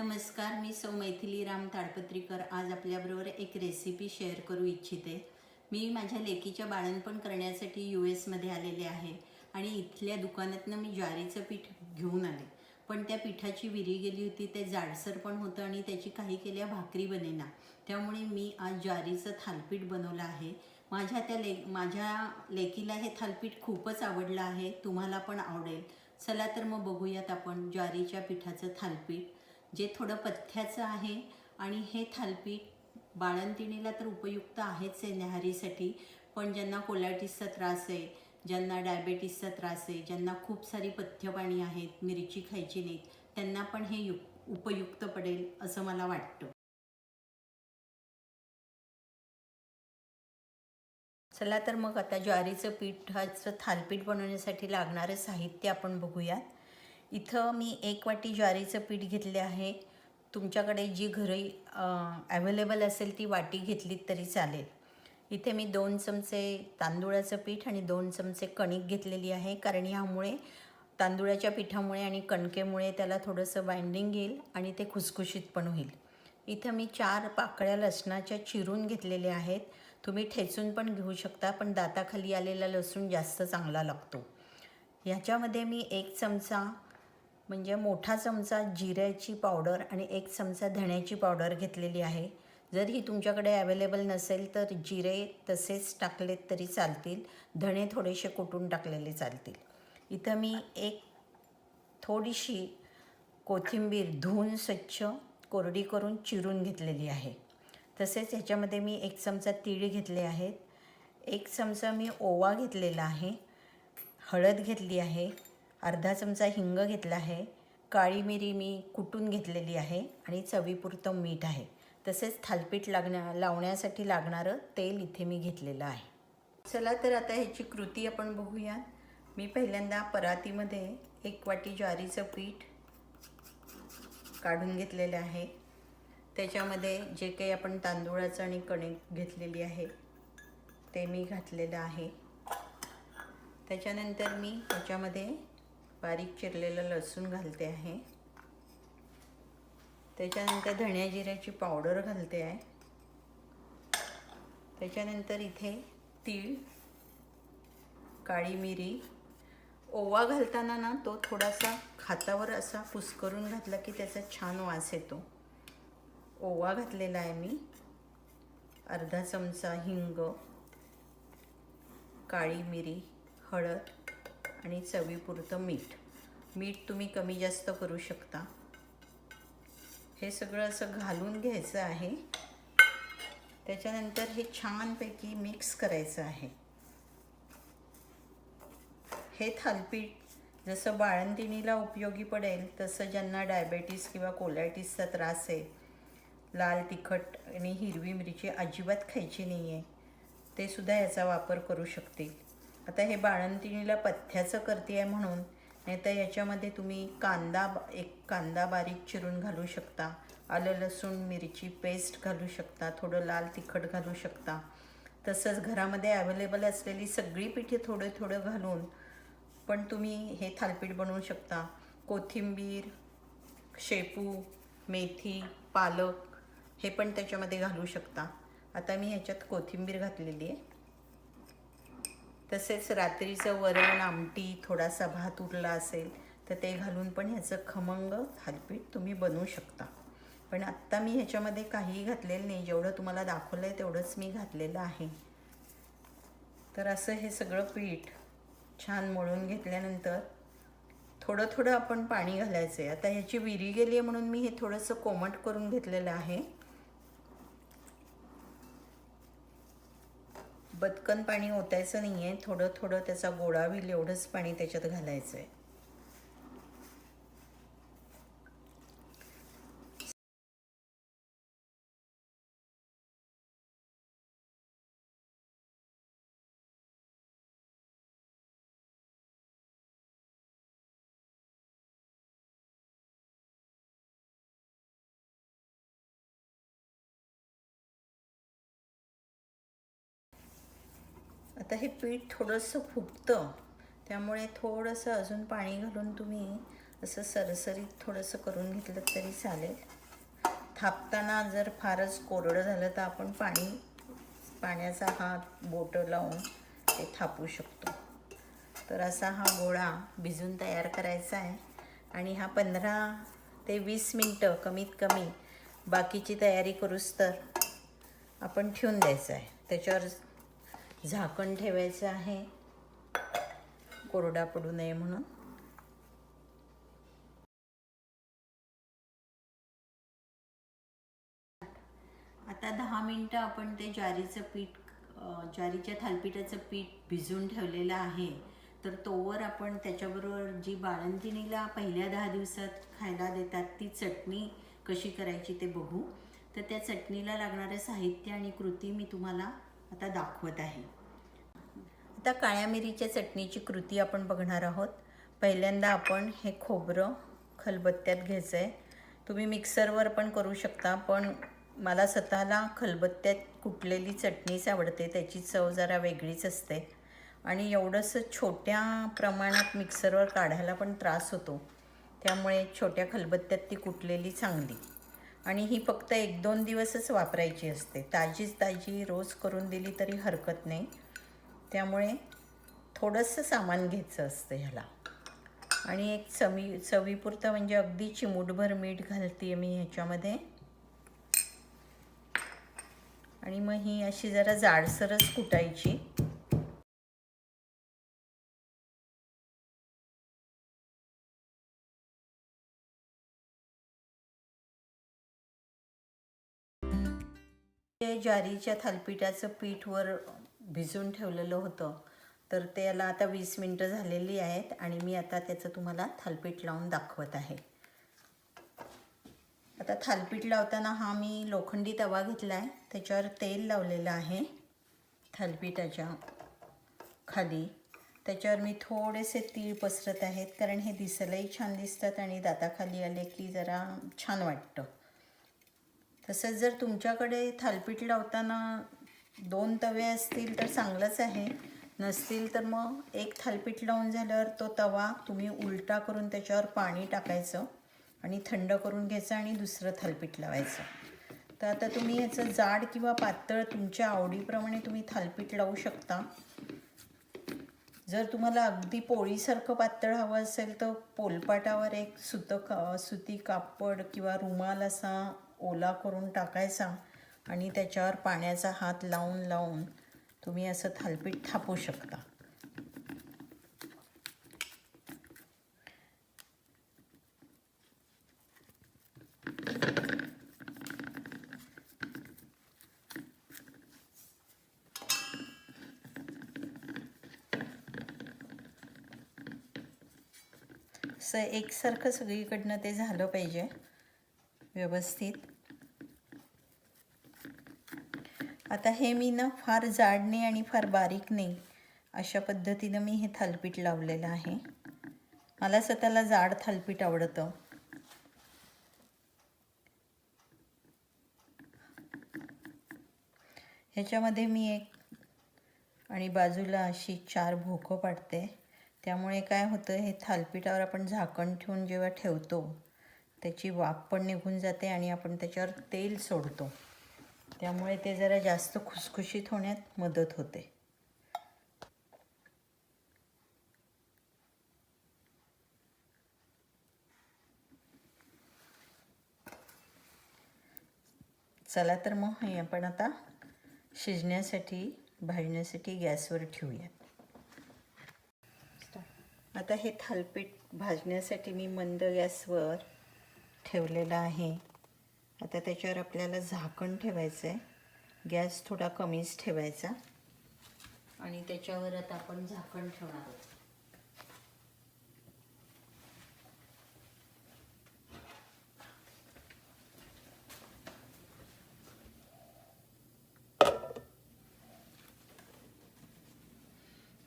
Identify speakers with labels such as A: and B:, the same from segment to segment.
A: नमस्कार मी सौ मैथिली राम ताडपत्रीकर. आज आपल्याबरोबर एक रेसिपी शेअर करू इच्छिते. मी माझ्या लेकीच्या बाळणपण करण्यासाठी यू एसमध्ये आलेले आहे आणि इथल्या दुकानातनं मी ज्वारीचं पीठ घेऊन आले. पण त्या पिठाची विरी गेली होती ते जाडसर पण होतं आणि त्याची काही केल्या भाकरी बनेना. त्यामुळे मी आज ज्वारीचं थालपीठ बनवलं आहे. माझ्या त्या ले माझ्या लेकीला हे थालपीठ खूपच आवडलं आहे तुम्हाला पण आवडेल. चला तर मग बघूयात आपण ज्वारीच्या पिठाचं थालपीठ. जे थोडं पथ्याचं आहे आणि हे थालपीठ बाळंतिणीला तर उपयुक्त आहेच आहे न्याहारीसाठी पण ज्यांना कोलायटिसचा त्रास आहे ज्यांना डायबेटीसचा त्रास आहे ज्यांना खूप सारी पथ्यपाणी आहेत मिरची खायची नाहीत त्यांना पण हे यु उपयुक्त पडेल असं मला वाटतं. चला तर मग आता ज्वारीचं पीठाचं थालपीठ बनवण्यासाठी लागणारं साहित्य आपण बघूयात. इथं मी एक वाटी ज्वारीचं पीठ घेतले आहे. तुमच्याकडे जी घरी ॲव्हेलेबल असेल ती वाटी घेतलीत तरी चालेल. इथे मी दोन चमचे तांदूळाचं पीठ आणि दोन चमचे कणिक घेतलेली आहे. कारण ह्यामुळे तांदूळाच्या पिठामुळे आणि कणकेमुळे त्याला थोडंसं बाइंडिंग येईल आणि ते खुसखुशीत पण होईल. इथं मी चार पाकळ्या लसणाच्या चिरून घेतलेल्या आहेत. तुम्ही ठेचून पण घेऊ शकता पण दाताखाली आलेला लसूण जास्त चांगला लागतो. ह्याच्यामध्ये मी एक चमचा म्हणजे मोठा चमचा जिऱ्याची पावडर आणि एक चमचा धण्याची पावडर घेतलेली आहे. जर ही तुमच्याकडे अवेलेबल नसेल तर जिरे तसेच टाकलेत तरी चालतील. धणे थोडेसे कुटून टाकलेले चालतील. इथं मी एक थोडीशी कोथिंबीर धुवून स्वच्छ कोरडी करून चिरून घेतलेली आहे. तसेच ह्याच्यामध्ये मी एक चमचा तीळ घेतले आहेत. एक चमचा मी ओवा घेतलेला आहे. हळद घेतली आहे. अर्धा चमचा हिंग घेतला आहे. काळी मिरी मी कुटून घेतलेली आहे आणि चवीपुरतं मीठ आहे. तसेच थालपीठ लागण्या लावण्यासाठी लागणारं तेल इथे मी घेतलेलं आहे. चला तर आता ह्याची कृती आपण बघूया. मी पहिल्यांदा परातीमध्ये एक वाटी ज्वारीचं पीठ काढून घेतलेलं आहे. त्याच्यामध्ये जे काही आपण तांदूळाचं आणि कणिक घेतलेली आहे ते मी घातलेलं आहे. त्याच्यानंतर मी त्याच्यामध्ये बारीक चिरलेलं लसूण घालते आहे. त्याच्यानंतर धण्या जिऱ्याची पावडर घालते आहे. त्याच्यानंतर इथे तीळ काळी मिरी ओवा घालताना ना तो थोडासा खातावर असा फुसकरून घातला की त्याचा छान वास येतो. ओवा घातलेला आहे मी. अर्धा चमचा हिंग काळी मिरी हळद आणि चवीपुरतं मीठ. मीठ तुम्ही कमी जास्त करू शकता. हे सगळं असं घालून घ्यायचं आहे. त्याच्यानंतर हे छानपैकी मिक्स करायचं आहे. हे थालपीठ जसं बाळंतिणीला उपयोगी पडेल तसं ज्यांना डायबेटीस किंवा कोलायटिसचा त्रास आहे लाल तिखट आणि हिरवी मिरची अजिबात खायची नाही आहे ते सुद्धा याचा वापर करू शकतील. आता हे बाळंतिणीला पथ्याचं करते आहे म्हणून नाही तर याच्यामध्ये तुम्ही कांदा एक कांदा बारीक चिरून घालू शकता. आलं लसूण मिरची पेस्ट घालू शकता. थोडं लाल तिखट घालू शकता. तसंच घरामध्ये अवेलेबल असलेली सगळी पिठे थोडं थोडं घालून पण तुम्ही हे थालपीठ बनवू शकता. कोथिंबीर शेपू मेथी पालक हे पण त्याच्यामध्ये घालू शकता. आता मी ह्याच्यात कोथिंबीर घातलेली आहे. तसेच रात्रीचं वरण आमटी थोडासा भात उरला असेल तर ते घालून पण ह्याचं खमंग थालपीठ तुम्ही बनवू शकता. पण आत्ता मी ह्याच्यामध्ये काहीही घातलेलं नाही. जेवढं तुम्हाला दाखवलं आहे तेवढंच मी घातलेलं आहे. तर असं हे सगळं पीठ छान मळून घेतल्यानंतर थोडं थोडं आपण पाणी घालायचं आहे आता ह्याची विरी गेली आहे म्हणून मी हे थोडंसं कोमट करून घेतलेलं आहे. बदकन पाणी ओतायचं नाही आहे थोडं थोडं त्याचा गोळा होईल एवढंच पाणी त्याच्यात घालायचं आहे आता हे पीठ थोडंसं फुगतं. त्यामुळे थोडंसं अजून पाणी घालून तुम्ही असं सरसरीत थोडंसं करून घेतलं तरी चालेल. थापताना जर फारच कोरडं झालं तर आपण पाणी पाण्याचा हात बोटं लावून ते थापू शकतो. तर असा हा गोळा भिजून तयार करायचा आहे. आणि हा पंधरा ते वीस मिनटं कमीत कमी बाकीची तयारी करूच तर आपण ठेवून द्यायचं आहे. त्याच्यावर झाकण ठेवायचं आहे. कोरडा पडू नये म्हणून. आता दहा मिनटं आपण ते ज्वारीचं पीठ ज्वारीच्या थालपीठाचं पीठ भिजून ठेवलेलं आहे. तर तोवर आपण त्याच्याबरोबर जी बाळंतिणीला पहिल्या दहा दिवसात खायला देतात ती चटणी कशी करायची ते बघू. तर त्या चटणीला लागणारं साहित्य आणि कृती मी तुम्हाला आता दाखवत आहे. आता काळ्या मिरीच्या चटणीची कृती आपण बघणार आहोत. पहिल्यांदा आपण हे खोबरं खलबत्त्यात घ्यायचं आहे तुम्ही मिक्सरवर पण करू शकता पण मला स्वतःला खलबत्त्यात कुटलेली चटणीच आवडते. त्याची चव जरा वेगळीच असते. आणि एवढंसं छोट्या प्रमाणात मिक्सरवर काढायला पण त्रास होतो. त्यामुळे छोट्या खलबत्त्यात ती कुटलेली चांगली. आणि ही फक्त एक दोन दिवसच वापरायची असते. ताजीच ताजी रोज करून दिली तरी हरकत नाही. त्यामुळे थोडंसं सामान घ्यायचं असतं ह्याला. आणि एक चवी चवीपुरतं म्हणजे अगदी चिमूटभर मीठ घालते मी ह्याच्यामध्ये. आणि मग ही अशी जरा जाडसरच कुटायची. ज्वारीच्या थालपीठाचं पीठवर भिजून ठेवलेलं होतं. तर त्याला आता वीस मिनटं झालेली आहेत आणि मी आता त्याचं तुम्हाला थालपीठ लावून दाखवत आहे. आता थालपीठ लावताना हा मी लोखंडी तवा घेतला आहे त्याच्यावर तेल लावलेलं आहे थालपीठाच्या खाली. त्याच्यावर मी थोडेसे तीळ पसरत आहेत कारण हे दिसायलाही छान दिसतात आणि दाताखाली आले की जरा छान वाटतं. तसंच जर तुमच्याकडे थालपीठ लावताना दोन तवे असतील तर चांगलंच आहे. नसतील तर मग एक थालपीठ लावून झाल्यावर तो तवा तुम्ही उलटा करून त्याच्यावर पाणी टाकायचं आणि थंड करून घ्यायचं आणि दुसरं थालपीठ लावायचं. तर आता तुम्ही याचं जाड किंवा पातळ तुमच्या आवडीप्रमाणे तुम्ही थालपीठ लावू शकता. जर तुम्हाला अगदी पोळीसारखं पातळ हवं असेल तर पोलपाटावर एक सुतं का सुती कापड किंवा रुमाल असा ओला करून टाकायचा आणि त्याच्यावर पाण्याचा हात लावून लावून तुम्ही असं थालपीठ थापू शकता. असं एकसारखं सगळीकडनं ते झालं पाहिजे व्यवस्थित. आता हे मी ना फार जाड नाही आणि फार बारीक नाही अशा पद्धतीनं मी हे थालपीठ लावलेलं आहे. मला स्वतःला जाड थालपीठ आवडतं. ह्याच्यामध्ये मी एक आणि बाजूला अशी चार भोकं पाडते. त्यामुळे काय होतं हे थालपीठावर आपण झाकण ठेवून जेव्हा ठेवतो त्याची वाफ पण निघून जाते आणि आपण त्याच्यावर तेल सोडतो. त्यामुळे ते जरा जास्त खुसखुशीत होण्यात मदत होते. चला तर मग हे आपण आता शिजण्यासाठी भाजण्यासाठी गॅसवर ठेवूयात. आता हे थालपीठ भाजण्यासाठी मी मंद गॅसवर ठेवलेलं आहे. आता त्याच्यावर आपल्याला झाकण ठेवायचं आहे गॅस थोडा कमीच ठेवायचा. आणि त्याच्यावर आता आपण झाकण ठेवणार आहोत.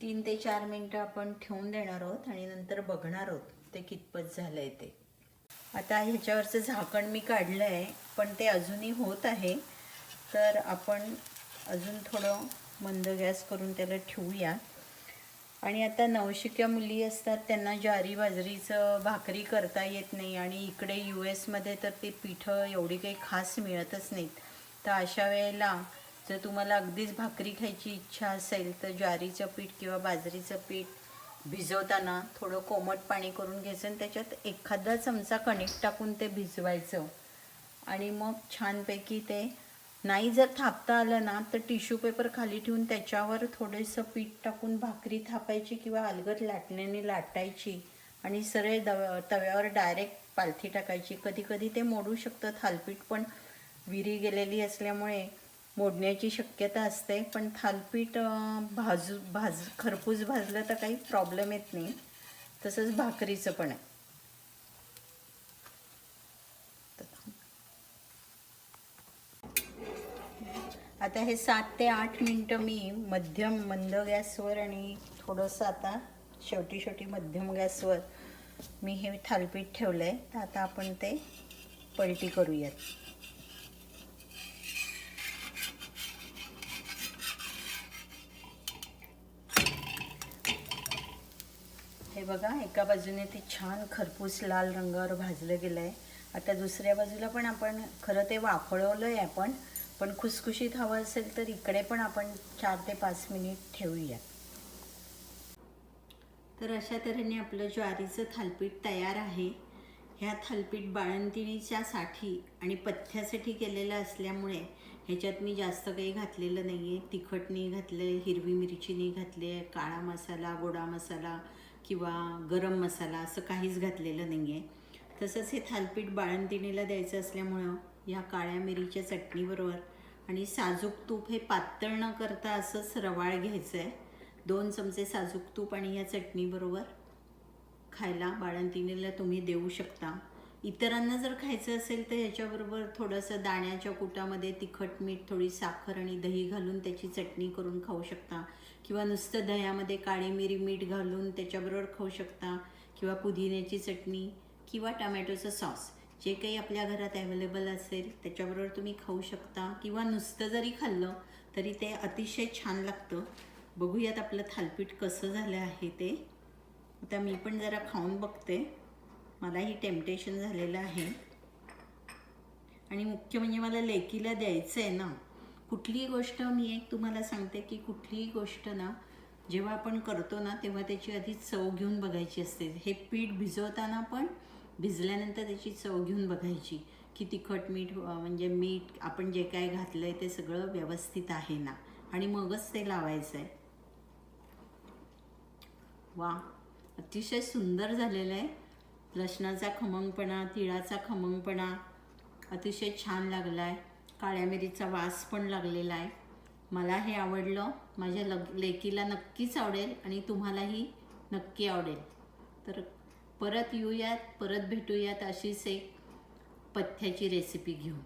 A: तीन ते चार मिनटं आपण ठेवून देणार आहोत आणि नंतर बघणार आहोत ते कितपत झालं आहे ते. आता ह्याच्यावरचं झाकण मी काढलं आहे पण ते अजूनही होत आहे. तर आपण अजून थोडं मंद गॅस करून त्याला ठेवूया. आणि आता नवशिक्या मुली असतात त्यांना ज्वारी बाजरीचं भाकरी करता येत नाही आणि इकडे यू एसमध्ये तर ते पिठं एवढी काही खास मिळतच नाहीत. तर अशा वेळेला जर तुम्हाला अगदीच भाकरी खायची इच्छा असेल तर ज्वारीचं पीठ किंवा बाजरीचं पीठ भिजवताना थोडं कोमट पाणी करून घ्यायचं आणि त्याच्यात एखादा चमचा कणिक टाकून ते भिजवायचं. आणि मग छानपैकी ते नाही जर थापता आलं ना तर टिश्यू पेपर खाली ठेवून त्याच्यावर थोडंसं पीठ टाकून भाकरी थापायची किंवा अलगद लाटण्याने लाटायची आणि सरळ दव तव्यावर डायरेक्ट पालथी टाकायची. कधी कधी ते मोडू शकतं थालपीठ पण विरी गेलेली असल्यामुळे मोडण्याची शक्यता असते. पण थालपीठ भाजू भाज खरपूस भाजलं तर काही प्रॉब्लेम येत नाही. तसंच भाकरीचं पण आहे. आता हे सात ते आठ मिनटं मी मध्यम मंद गॅसवर आणि थोडंसं आता शेवटी शेवटी मध्यम गॅसवर मी हे थालपीठ ठेवलं आहे तर आता आपण ते पलटी करूयात. हे बघा एका बाजूने ते छान खरपूस लाल रंगावर भाजलं गेलं आहे आता दुसऱ्या बाजूला पण आपण खरं ते वाफळवलं आहे आपण. पण खुसखुशीत हवं असेल तर इकडे पण आपण चार ते पाच मिनिट ठेवूया. तर अशा तऱ्हेने आपलं ज्वारीचं थालपीठ तयार आहे. ह्या थालपीठ बाळंतिणीच्यासाठी आणि पथ्यासाठी केलेलं असल्यामुळे ह्याच्यात मी जास्त काही घातलेलं नाही आहे तिखट नाही घातलं आहे हिरवी मिरची नाही घातली आहे काळा मसाला गोडा मसाला किंवा गरम मसाला असं काहीच घातलेलं नाही आहे तसंच हे थालपीठ बाळंतिणीला द्यायचं असल्यामुळं ह्या काळ्या मिरीच्या चटणीबरोबर आणि साजूक तूप हे पातळ न करता असंच रवाळ घ्यायचं आहे दोन चमचे साजूक तूप आणि या चटणीबरोबर खायला बाळंतिणीला तुम्ही देऊ शकता. इतरांना जर खायचं असेल तर याच्याबरोबर थोडंसं दाण्याच्या कुटामध्ये तिखट मीठ थोडी साखर आणि दही घालून त्याची चटणी करून खाऊ शकता. किंवा नुसतं दह्यामध्ये काळी मिरी मीठ घालून त्याच्याबरोबर खाऊ शकता. किंवा पुदिन्याची चटणी किंवा टमॅटोचं सॉस. जे काही आपल्या घरात अवेलेबल असेल त्याच्याबरोबर तुम्ही खाऊ शकता. किंवा नुसतं जरी खाल्लं तरी ते अतिशय छान लागतं. बघूयात आपलं थालपीठ कसं झालं आहे ते. आता मी पण जरा खाऊन बघते. मलाही टेम्पटेशन झालेलं आहे. आणि मुख्य म्हणजे मला लेकीला द्यायचं आहे ना. कुठलीही गोष्ट मी एक तुम्हाला सांगते की कुठलीही गोष्ट ना जेव्हा आपण करतो ना तेव्हा त्याची आधी चव घेऊन बघायची असते. हे पीठ भिजवताना पण भिजल्यानंतर त्याची चव घेऊन बघायची की तिखट मीठ म्हणजे मीठ आपण जे काय घातलं आहे ते सगळं व्यवस्थित आहे ना? आणि मगच ते लावायचं आहे वा अतिशय सुंदर झालेलं आहे. लसणाचा खमंगपणा तिळाचा खमंगपणा अतिशय छान लागला आहे काळ्या मिरीचा वास पण लागलेला आहे. मला हे आवडलं. माझ्या लग लेकीला नक्कीच आवडेल आणि तुम्हालाही नक्की आवडेल. तर परत येऊयात परत भेटूयात अशीच एक पथ्याची रेसिपी घेऊन.